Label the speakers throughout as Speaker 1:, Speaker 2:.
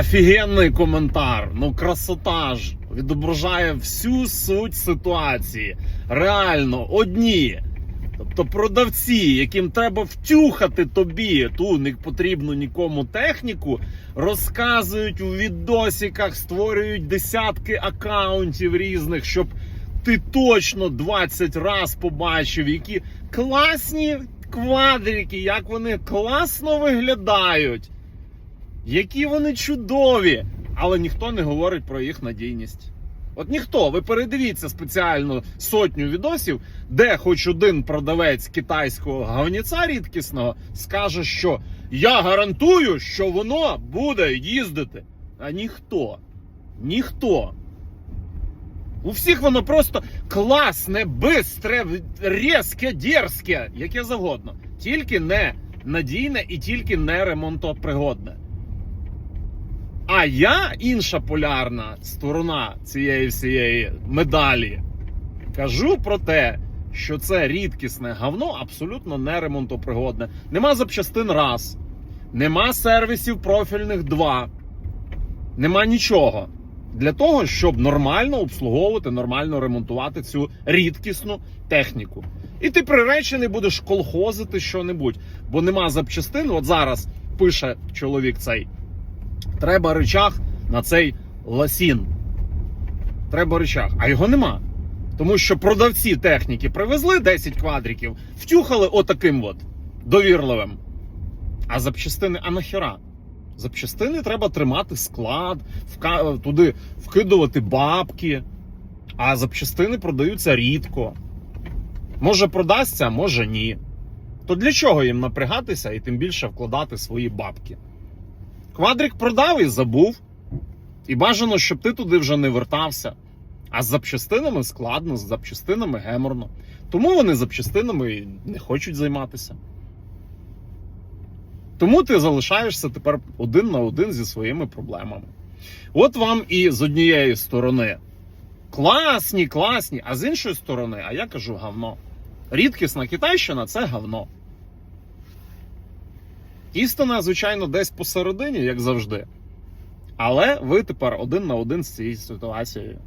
Speaker 1: Офігенний коментар. Ну, красота ж відображає всю суть ситуації. Реально, одні. Тобто продавці, яким треба втюхати тобі ту не потрібну нікому техніку, розказують у відосиках, створюють десятки акаунтів різних, щоб ти точно 20 раз побачив, які класні квадрики, як вони класно виглядають, які вони чудові, але ніхто не говорить про їх надійність. От ніхто, ви передивіться спеціально сотню відосів, де хоч один продавець китайського гавніця рідкісного скаже, що я гарантую, що воно буде їздити. А ніхто. Ніхто. У всіх воно просто класне, бистре, різке, дерзке, яке завгодно. Тільки не надійне і тільки не ремонтопригодне. А я інша полярна сторона цієї всієї медалі. Кажу про те, що це рідкісне говно абсолютно не ремонтопригодне. Нема запчастин раз, нема сервісів профільних два, нема нічого. Для того, щоб нормально обслуговувати, нормально ремонтувати цю рідкісну техніку. І ти приречений будеш колхозити що-небудь, бо нема запчастин. От зараз пише чоловік цей. Треба рычаг на цей ласін. Треба рычаг, а його нема. Тому що продавці техніки привезли 10 квадриків, втюхали отаким от довірливим. А запчастини, а нахера? Запчастини треба тримати склад, вка- туди вкидувати бабки. А запчастини продаються рідко. Може продасться, може ні. То для чого їм напрягатися і тим більше вкладати свої бабки? Квадрик продав і забув. І бажано, щоб ти туди вже не вертався. А з запчастинами складно, з запчастинами геморно. Тому вони запчастинами не хочуть займатися. Тому ти залишаєшся тепер один на один зі своїми проблемами. От вам і з однієї сторони класні, класні, а з іншої сторони, а я кажу говно. Рідкісна Китайщина це говно. Істина, звичайно, десь посередині, як завжди. Але ви тепер один на один з цією ситуацією.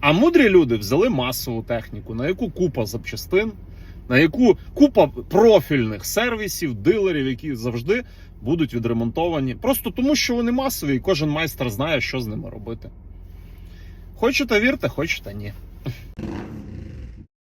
Speaker 1: А мудрі люди взяли масову техніку, на яку купа запчастин, на яку купа профільних сервісів, дилерів, які завжди будуть відремонтовані. Просто тому, що вони масові, і кожен майстер знає, що з ними робити. Хочете вірте, хочете ні.